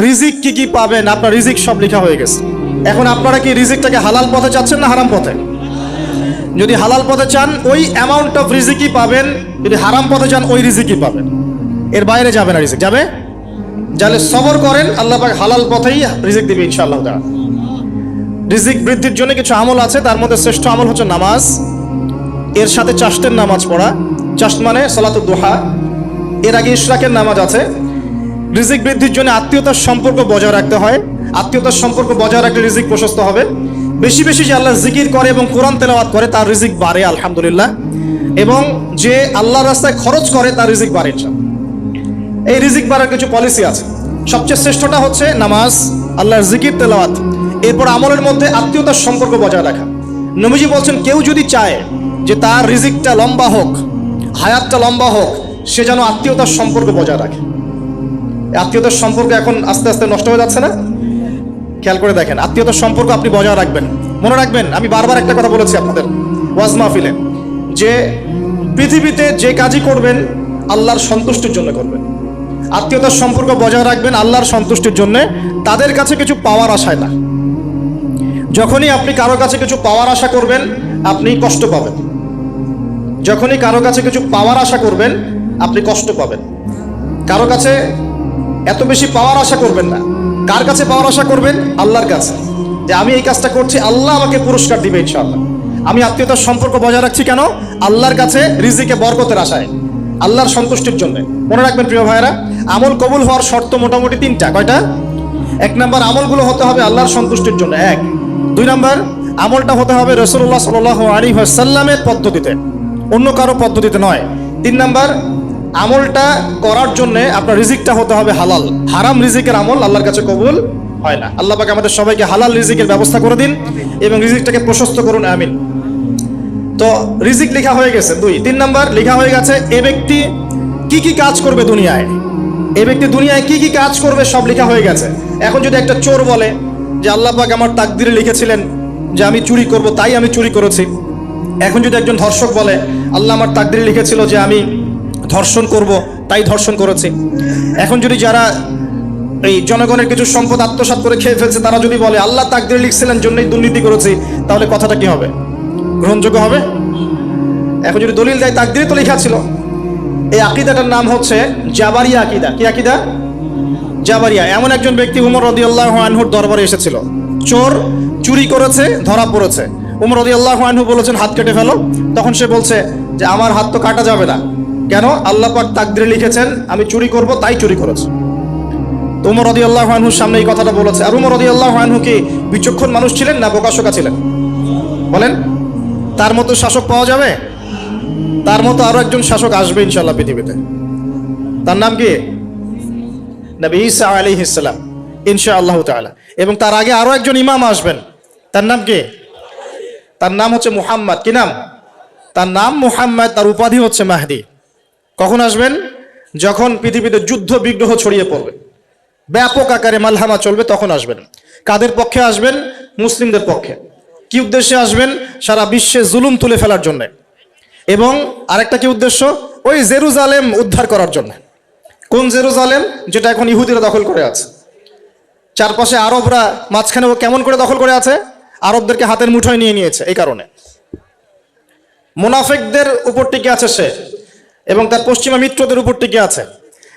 রিজিক কি কি পাবেন? আপনার রিজিক সব লেখা হয়ে গেছে। এখন আপনারা কি রিজিকটাকে হালাল পথে চাচ্ছেন না হারাম পথে? যদি হালাল পথে চান, ওই অ্যামাউন্ট অফ রিজিকই পাবেন। যদি হারাম পথে চান, ওই রিজিকই পাবেন। এর বাইরে যাবে না রিজিক। যাবে? যাহলে সবর করেন, আল্লাহ পাক হালাল পথেই রিজিক দিবে ইনশাআল্লাহ তাআলা। রিজিক বৃদ্ধির জন্য কিছু আমল আছে, তার মধ্যে শ্রেষ্ঠ আমল হচ্ছে নামাজ। এর সাথে চাষতের নামাজ পড়া। চাষ মানে সালাতুদ দোহা। এর আগে ইশরাকের নামাজ আছে। রিজিক বৃদ্ধির জন্য আত্মীয়তার সম্পর্ক বজায় রাখতে হয়। আত্মীয়তার সম্পর্ক বজায় রাখলে রিজিক প্রশস্ত হবে। বেশি বেশি যে আল্লাহ জিকির করে এবং কোরআন তেলাওয়াত করে, তার রিজিক বাড়ে, আলহামদুলিল্লাহ। এবং যে আল্লাহর রাস্তায় খরচ করে, তার রিজিক বাড়ে। এই রিজিক বাড়ার কিছু পলিসি আছে। সবচেয়ে শ্রেষ্ঠটা হচ্ছে নামাজ, আল্লাহর জিকির, তেলাওয়াত। এরপর আমলের মধ্যে আত্মীয়তার সম্পর্ক বজায় রাখা। নবীজি বলছেন, কেউ যদি চায় যে তার রিজিকটা লম্বা হোক, হায়াতটা লম্বা হোক, সে যেন আত্মীয়তার সম্পর্ক বজায় রাখে। আত্মীয়তার সম্পর্ক এখন আস্তে আস্তে নষ্ট হয়ে যাচ্ছে না? খেয়াল করে দেখেন, আত্মীয়তার সম্পর্ক আপনি বজায় রাখবেন। মনে রাখবেন, আমি বারবার একটা কথা বলেছি আপনাদের ওয়াজ মাহফিলে, যে পৃথিবীতে যে কাজই করবেন, আল্লাহর সন্তুষ্টির জন্য করবেন। আত্মীয়তার সম্পর্ক বজায় রাখবেন আল্লাহর সন্তুষ্টির জন্য, তাদের কাছে কিছু পাওয়ার আশায় না। যখনই আপনি কারও কাছে কিছু পাওয়ার আশা করবেন, আপনি কষ্ট পাবেন। যখনই কারও কাছে কিছু পাওয়ার আশা করবেন, আপনি কষ্ট পাবেন। কারও কাছে এত বেশি পাওয়ার আশা করবেন না। কার কাছে পাওয়ার আশা করবেন? আল্লাহর কাছে। যে আমি এই কাজটা করছি, আল্লাহ আমাকে পুরস্কার দিবে ইনশাআল্লাহ। আমি আত্মীয়তার সম্পর্ক বজায় রাখছি কেন? আল্লাহর কাছে রিজিকে বরকতের আশায়। আল্লাহর সন্তুষ্টির জন্য। মনে রাখবেন প্রিয় ভাইয়েরা, আমল কবুল হওয়ার শর্ত মোটামুটি তিনটা। কয়টা? এক নাম্বার, আমলগুলো হতে হবে আল্লাহর সন্তুষ্টির জন্য। এক। দুই নাম্বার, আমলটা হতে হবে রসুল্লাহ সাল আলী সাল্লামের পদ্ধতিতে। অন্য কারও পদ্ধতিতে নয়। তিন নাম্বার আমলটা করার জন্য আপনার রিজিকটা হতে হবে হালাল। হারাম রিজিকের আমল আল্লাহর কাছে কবুল হয় না। আল্লাহ পাক আমাদের সবাইকে হালাল রিজিকের ব্যবস্থা করে দিন এবং রিজিকটাকে প্রশস্ত করুন, আমিন। তো রিজিক লেখা হয়ে গেছে, দুই। তিন নাম্বার, লেখা হয়ে গেছে, এ ব্যক্তি কি কি কাজ করবে দুনিয়ায়? এ ব্যক্তি দুনিয়ায় কি কি কাজ করবে সব লেখা হয়ে গেছে। এখন যদি একটা চোর বলে যে আল্লাহ পাক আমার তাকদিরে লিখেছিলেন যে আমি চুরি করব, তাই আমি চুরি করেছি। এখন যদি একজন ধর্ষক বলে, আল্লাহ আমার তাকদিরে লিখেছিল যে আমি ধর্ষণ করব, তাই ধর্ষণ করেছি। এখন যদি যারা এই জনগণের কিছু সম্পদ আত্মসাৎ করে খেয়ে ফেলছে, তারা যদি বলে, আল্লাহ তাকদিরে লিখছিলেন, জন্যই দুর্নীতি করেছি, তাহলে কথাটা কি হবে? গ্রহণযোগ্য হবে? এখন যদি দলিল দেয়, তাকদিরে তো লেখা ছিল। এই আকিদাটার নাম হচ্ছে জাবারিয়া আকিদা। কি আকিদা? জাবারিয়া। এমন একজন ব্যক্তি উমর রদি আল্লাহ আনহুর দরবারে এসেছিল। চোর চুরি করেছে, ধরা পড়েছে। উমর রদি আল্লাহ আনহু বলেছেন, হাত কেটে ফেলো। তখন সে বলছে যে, আমার হাত তো কাটা যাবে না। কেন? আল্লাহ পাক তাকদিরে লিখেছেন, আমি চুরি করব, তাই চুরি করেছে। তো উমর রদি আল্লাহ আনহুর সামনে এই কথাটা বলেছে। আর উমর রদি আল্লাহ আনহু কি বিচক্ষণ মানুষ ছিলেন না বোকাশোকা ছিলেন? বলেন, তার মতো শাসক পাওয়া যাবে? তার মতো আরও একজন শাসক আসবে ইনশাল্লাহ পৃথিবীতে। তার নাম কি? নবী ঈসা আলী ইসলাম ইনশা আল্লাহ তাআলা। এবং তার আগে আরও একজন ইমাম আসবেন। তার নাম কি? তার নাম হচ্ছে মুহাম্মদ। কি নাম? তার নাম মুহাম্মদ, তার উপাধি হচ্ছে মাহদি। কখন আসবেন? যখন পৃথিবীতে যুদ্ধ বিগ্রহ ছড়িয়ে পড়বে। ব্যাপক আকারে মালহামা চলবে, তখন আসবেন। কাদের পক্ষে আসবেন? মুসলিমদের পক্ষে। কি উদ্দেশ্যে আসবেন? সারা বিশ্বে জুলুম তুলে ফেলার জন্য। এবং আরেকটা কি উদ্দেশ্য? ওই জেরুজালেম উদ্ধার করার জন্য। কোন জেরুজালেম? যেটা এখন ইহুদিরা দখল করে আছে। চারপাশে আরবরা মাঝখানে ও কেমন করে দখল করে আছে? আরবদেরকে হাতের মুঠোয় নিয়ে নিয়েছে, এই কারণে। মোনাফেকদের উপর টিকে আছে সে। এবং তার পশ্চিমা মিত্রদের উপর টিকে আছে।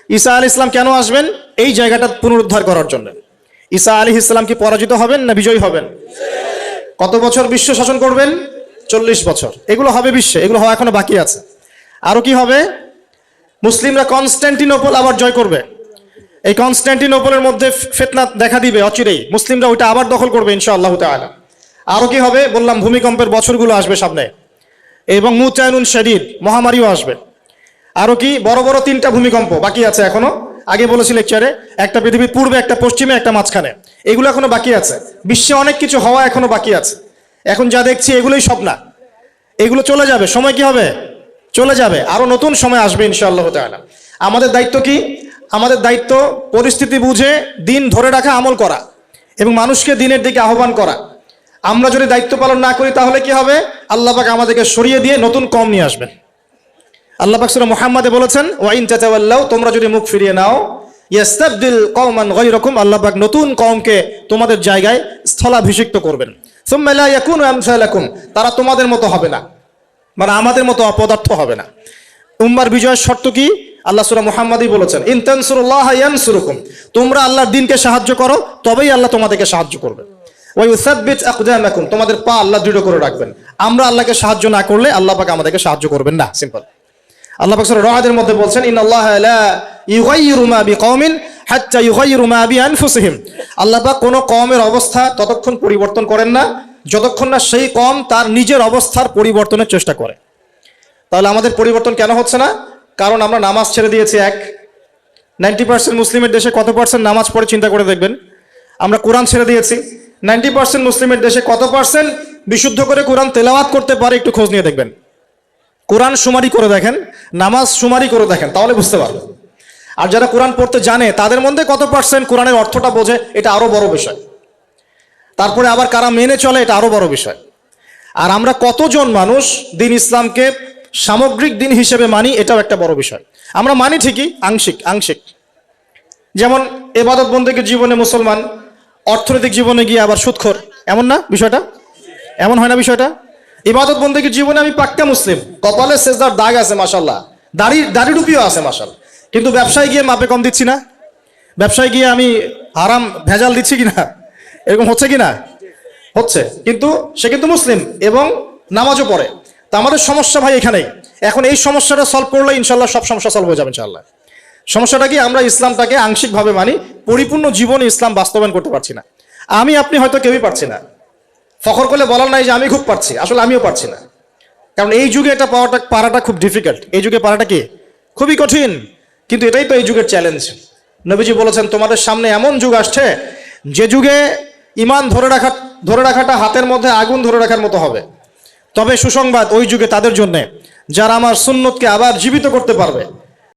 ঈসা আলী ইসলাম কেন আসবেন? এই জায়গাটা পুনরুদ্ধার করার জন্য। ঈসা আলী ইসলাম কি পরাজিত হবেন না বিজয়ী হবেন? কত বছর বিশ্ব শাসন করবেন? চল্লিশ বছর। এগুলো হবে বিশ্বে, এগুলো হওয়া এখনও বাকি আছে। আরও কি হবে? মুসলিমরা কনস্ট্যান্টিনোপল আবার জয় করবে। এই কনস্ট্যান্টিনোপলের মধ্যে ফেতনা দেখা দিবে অচিরেই। মুসলিমরা ওইটা আবার দখল করবে ইনশাআল্লাহ তাআলা। আরও কি হবে? বললাম, ভূমিকম্পের বছরগুলো আসবে সামনে। এবং মুচায়নুন শরীর মহামারীও আসবে। আরও কি? বড় বড় তিনটা ভূমিকম্প বাকি আছে এখনও। আগে বলেছি লেকচারে একটা পৃথিবীর পূর্বে, একটা পশ্চিমে, একটা মাঝখানে। এগুলো এখনও বাকি আছে। বিশ্বে অনেক কিছু হওয়া এখনও বাকি আছে। এখন যা দেখছি, এগুলোই সব না। এগুলো চলে যাবে। সময় কি হবে? চলে যাবে। আরও নতুন সময় আসবে, ইনশাআল্লাহ তাআলা। আমাদের দায়িত্ব কি? আমাদের দায়িত্ব পরিস্থিতি বুঝে দিন ধরে রাখা, আমল করা। এবং মানুষকে দিনের দিকে আহ্বান করা। আমরা যদি দায়িত্ব পালন না করি, তাহলে কি হবে? আল্লাহ পাক আমাদেরকে সরিয়ে দিয়ে নতুন কম নিয়ে আসবেন। আল্লাহ পাক সূরা মুহাম্মাদে বলেছেন, ওয়াইন তাতাওয়াল্লাও তোমরা যদি মুখ ফিরিয়ে নাও, ইয়াস্তাবদিল কওমান গায়রাকুম আল্লাহ পাক নতুন কওমকে তোমাদের জায়গায় স্থলাভিষিক্ত করবেন। সুম্মা লা ইয়াকুনু আমসালাকুম তারা তোমাদের মতো হবে না। মানে আমাদের মতো অপদার্থ হবে না। উম্মার বিজয়ের শর্ত কি? আল্লাহ সুরা মুহাম্মাদই বলেছেন ইনতানসুরুল্লাহ ইয়ানসুরুকুম তোমরা আল্লাহর দিনকে সাহায্য করো, তবেই আল্লাহ তোমাদেরকে সাহায্য করবে। ওই ইউসাব্বিত আকদামাকুম তোমাদের পা আল্লাহ দৃঢ় করে রাখবেন। আমরা আল্লাহকে সাহায্য না করলে আল্লাহ পাক আমাদেরকে সাহায্য করবেন না। সিম্পল। আল্লাহ পাক মধ্যে বলছেন, ইন্নাল্লাহা লা ইউগাইয়িরু মা বিকওমিন হাত্তা ইউগাইয়িরু মা আল্লাহ পাক কোনো অবস্থা ততক্ষণ পরিবর্তন করেন না, যতক্ষণ না সেই কম তার নিজের অবস্থার পরিবর্তনের চেষ্টা করে। তাহলে আমাদের পরিবর্তন কেন হচ্ছে না? কারণ আমরা নামাজ ছেড়ে দিয়েছি, এক। নাইনটি পার্সেন্ট মুসলিমের দেশে কত পার্সেন্ট নামাজ পড়ে চিন্তা করে দেখবেন? আমরা কোরআন ছেড়ে দিয়েছি, নাইনটি পার্সেন্ট মুসলিমের দেশে কত পার্সেন্ট বিশুদ্ধ করে কোরআন তেলাওয়াত করতে পারে একটু খোঁজ নিয়ে দেখবেন। কোরআন সুমারি করে দেখেন, নামাজ সুমারি করে দেখেন, তাহলে বুঝতে পারবেন। আর যারা কোরআন পড়তে জানে, তাদের মধ্যে কত পার্সেন্ট কোরআনের অর্থটা বোঝে, এটা আরও বড় বিষয়। তারপরে আবার কারা মেনে চলে, এটা আরও বড় বিষয়। আর আমরা কতজন মানুষ দিন ইসলামকে সামগ্রিক দিন হিসেবে মানি, এটাও একটা বড় বিষয়। আমরা মানি ঠিকই, আংশিক আংশিক। যেমন এবাদত বন্দীকে জীবনে মুসলমান, অর্থনৈতিক জীবনে গিয়ে আবার সুৎখর এমন না বিষয়টা? এমন হয় না বিষয়টা? ইবাদত বন্দীকে জীবনে আমি পাক্কা মুসলিম। কপালে শেষদার দাগ আছে মাসাল্লাহ দাড়ি দাড়ি টুপিও আছে মাসাল কিন্তু ব্যবসায় গিয়ে মাপে কম দিচ্ছি না। ব্যবসায় গিয়ে আমি হারাম, ভেজাল দিচ্ছি কিনা? এরকম হচ্ছে কিনা? হচ্ছে। কিন্তু সে কিন্তু মুসলিম এবং নামাজও পড়ে। তা আমাদের সমস্যা ভাই এখানেই এখন এই সমস্যাটা সলভ করলে ইনশাল্লাহ সব সমস্যা সলভ হয়ে যাবে ইনশাল্লাহ সমস্যাটা কি? আমরা ইসলামটাকে আংশিকভাবে মানি, পরিপূর্ণ জীবনে ইসলাম বাস্তবায়ন করতে পারছি না। আমি, আপনি হয়তো কেউই পারছি না। ফখর করলে বলার নাই যে আমি খুব পারছি, আসলে আমিও পারছি না। কারণ এই যুগে এটা পাওয়াটা, পারাটা খুব ডিফিকাল্ট এই যুগে পারাটা কি? খুবই কঠিন, কিন্তু এটাই তো এই যুগের চ্যালেঞ্জ নবীজি বলেছেন, তোমাদের সামনে এমন যুগ আসছে, যে যুগে ইমান ধরে রাখা, ধরে রাখাটা হাতের মধ্যে আগুন ধরে রাখার মতো হবে। তবে সুসংবাদ ওই যুগে তাদের জন্যে, যারা আমার সুন্নতকে আবার জীবিত করতে পারবে।